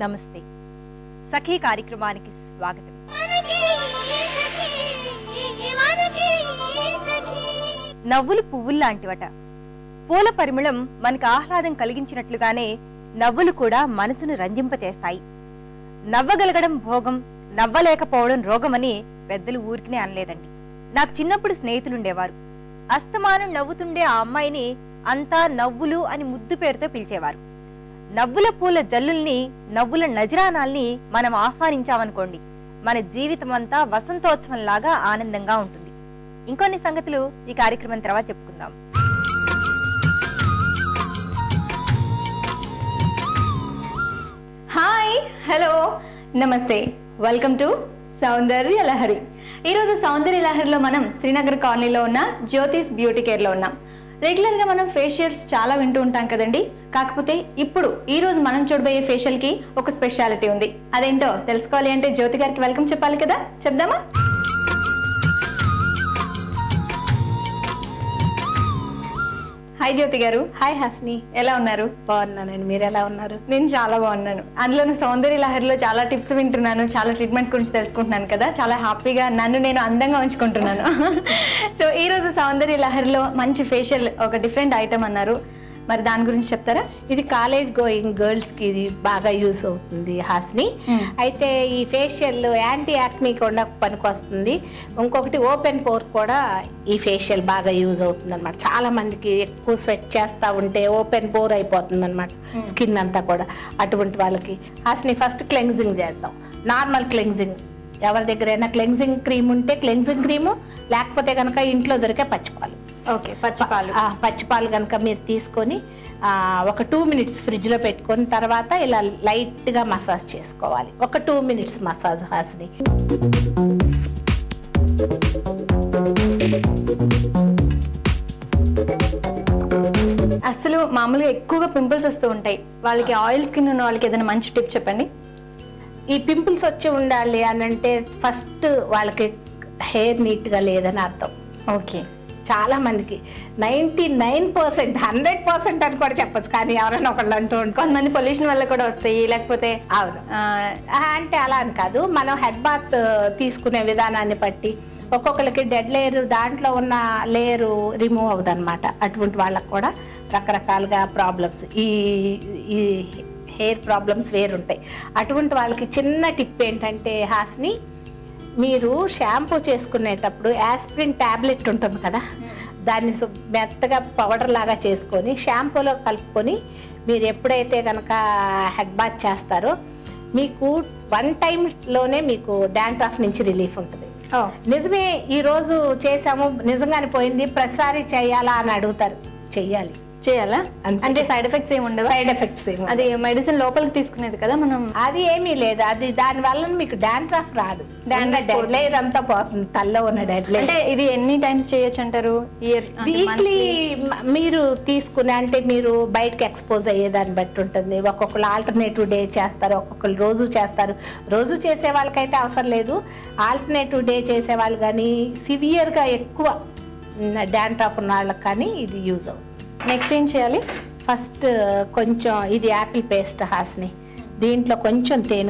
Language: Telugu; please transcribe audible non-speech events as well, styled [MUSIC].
నమస్తే. సఖీ కార్యక్రమానికి స్వాగతం. నవ్వులు పువ్వుల్లాంటివట పూల పరిమళం మనకు ఆహ్లాదం కలిగించినట్లుగానే నవ్వులు కూడా మనసును రంజింపచేస్తాయి. నవ్వగలగడం భోగం నవ్వలేకపోవడం రోగమని పెద్దలు ఊరికినే అనలేదండి. నాకు చిన్నప్పుడు స్నేహితులుండేవారు. అస్తమానం నవ్వుతుండే ఆ అమ్మాయిని అంతా నవ్వులు అని ముద్దు పేరుతో పిలిచేవారు. నవ్వుల పూల జల్లుల్ని నవ్వుల నజరానాల్ని మనం ఆహ్వానించామనుకోండి. మన జీవితం అంతా వసంతోత్సవం లాగా ఆనందంగా ఉంటుంది. ఇంకొన్ని సంగతులు ఈ కార్యక్రమం తర్వాత చెప్పుకుందాం. హాయ్ హలో నమస్తే. Welcome to Soundarya Lahari. ఈరోజు సౌందర్య లహరిలో మనం శ్రీనగర్ కాలనీలో ఉన్న జ్యోతిష్ బ్యూటీ కేర్లో ఉన్నాం. రెగ్యులర్గా మనం ఫేషియల్స్ చాలా వింటూ ఉంటాం కదండి. కాకపోతే ఇప్పుడు ఈ రోజు మనం చూడబోయే ఫేషియల్కి ఒక స్పెషాలిటీ ఉంది. అదేంటో తెలుసుకోవాలి అంటే జ్యోతి గారికి వెల్కమ్ చెప్పాలి కదా? చెప్దామా? హాయ్ జ్యోతి గారు. హాయ్ హాస్ని ఎలా ఉన్నారు? బాగున్నానండి మీరు ఎలా ఉన్నారు? నేను చాలా బాగున్నాను. అందులోను సౌందర్య లహరిలో చాలా టిప్స్ వింటున్నాను. చాలా ట్రీట్మెంట్స్ గురించి తెలుసుకుంటున్నాను కదా. చాలా హ్యాపీగా నన్ను నేను అందంగా ఉంచుకుంటున్నాను. [LAUGHS] సో ఈ రోజు సౌందర్య లహరిలో మంచి ఫేషియల్ ఒక డిఫరెంట్ ఐటమ్ అన్నారు. మరి దాని గురించి చెప్తారా? ఇది కాలేజ్ గోయింగ్ గర్ల్స్కి ఇది బాగా యూస్ అవుతుంది హాస్ని. Hmm. అయితే ఈ ఫేషియల్ యాంటీ యాక్నీ కూడా పనికొస్తుంది ఇంకొకటి ఓపెన్ పోర్ కూడా ఈ ఫేషియల్ బాగా యూజ్ అవుతుంది అనమాట చాలా మందికి ఎక్కువ స్వెట్ చేస్తూ ఉంటే ఓపెన్ పోర్ అయిపోతుంది అనమాట స్కిన్ అంతా కూడా అటువంటి వాళ్ళకి. హాస్ని ఫస్ట్ క్లెన్జింగ్ చేద్దాం. నార్మల్ క్లెన్జింగ్ ఎవరి దగ్గరైనా క్లెన్జింగ్ క్రీమ్ ఉంటే క్లెన్జింగ్ క్రీము లేకపోతే కనుక ఇంట్లో దొరికే పచ్చిపాలు. ఓకే పచ్చిపాలు. ఆ, పచ్చిపాలు కనుక మీరు తీసుకొని ఒక టూ మినిట్స్ ఫ్రిడ్జ్లో పెట్టుకొని తర్వాత ఇలా లైట్గా మసాజ్ చేసుకోవాలి. ఒక టూ మినిట్స్ మసాజ్ హాస్ని. అసలు మామూలుగా ఎక్కువగా పింపుల్స్ వస్తూ ఉంటాయి. వాళ్ళకి ఆయిల్ స్కిన్ ఉన్న వాళ్ళకి ఏదైనా మంచి టిప్ చెప్పండి. ఈ పింపుల్స్ వచ్చి ఉండాలి అని అంటే ఫస్ట్ వాళ్ళకి హెయిర్ నీట్గా లేదని అర్థం. ఓకే. చాలా మందికి. Ninety nine percent hundred percent అని కూడా చెప్పొచ్చు కానీ ఎవరైనా ఒకళ్ళు అంటూ ఉంటారు. కొంతమంది పొల్యూషన్ వల్ల కూడా వస్తాయి లేకపోతే అవును. అంటే అలా అని కాదు. మనం హెడ్ బాత్ తీసుకునే విధానాన్ని బట్టి ఒక్కొక్కరికి డెడ్ లేయర్ దాంట్లో ఉన్న లేయర్ రిమూవ్ అవుతుంది అనమాట అటువంటి వాళ్ళకి కూడా రకరకాలుగా ప్రాబ్లమ్స్ ఈ ఈ హెయిర్ ప్రాబ్లమ్స్ వేరుంటాయి. అటువంటి వాళ్ళకి చిన్న టిప్ ఏంటంటే హాస్ని మీరు షాంపూ చేసుకునేటప్పుడు యాస్ప్రిన్ ట్యాబ్లెట్ ఉంటుంది కదా దాన్ని మెత్తగా పౌడర్ లాగా చేసుకొని షాంపూలో కలుపుకొని మీరు ఎప్పుడైతే కనుక హెడ్ బాత్ చేస్తారో మీకు వన్ టైంలోనే మీకు డాండ్రఫ్ నుంచి రిలీఫ్ ఉంటుంది. నిజమే ఈ రోజు చేసాము నిజంగానే పోయింది ప్రతిసారి చేయాలా అని అడుగుతారు చెయ్యాలి. చేయాలా. అంటే సైడ్ ఎఫెక్ట్స్ ఏమి ఉండవా? సైడ్ ఎఫెక్ట్స్ ఏమో అది మెడిసిన్ లోపలికి తీసుకునేది కదా మనం? అది ఏమీ లేదు. అది దాని వల్ల మీకు డాండ్రఫ్ రాదు. డెడ్ అంతా పోతుంది తల్లో ఉన్న డెడ్ అంటే ఇది ఎన్ని టైమ్స్ చేయొచ్చు అంటారు? ఇయర్ వీక్లీ మీరు తీసుకునే అంటే మీరు బయటకి ఎక్స్పోజ్ అయ్యేదాన్ని బట్టి ఉంటుంది. ఒక్కొక్కరు ఆల్టర్నేటివ్ డే చేస్తారు ఒక్కొక్కరు రోజు చేస్తారు. రోజు చేసే వాళ్ళకైతే అవసరం లేదు. ఆల్టర్నేటివ్ డే చేసే వాళ్ళు కానీ సివియర్గా ఎక్కువ డాండ్రాఫ్ ఉన్న వాళ్ళకి కానీ ఇది యూజ్ అవుతుంది. నెక్స్ట్ ఏం చేయాలి? ఫస్ట్ కొంచెం ఇది యాపిల్ పేస్ట్ హాస్ని. దీంట్లో కొంచెం తేనె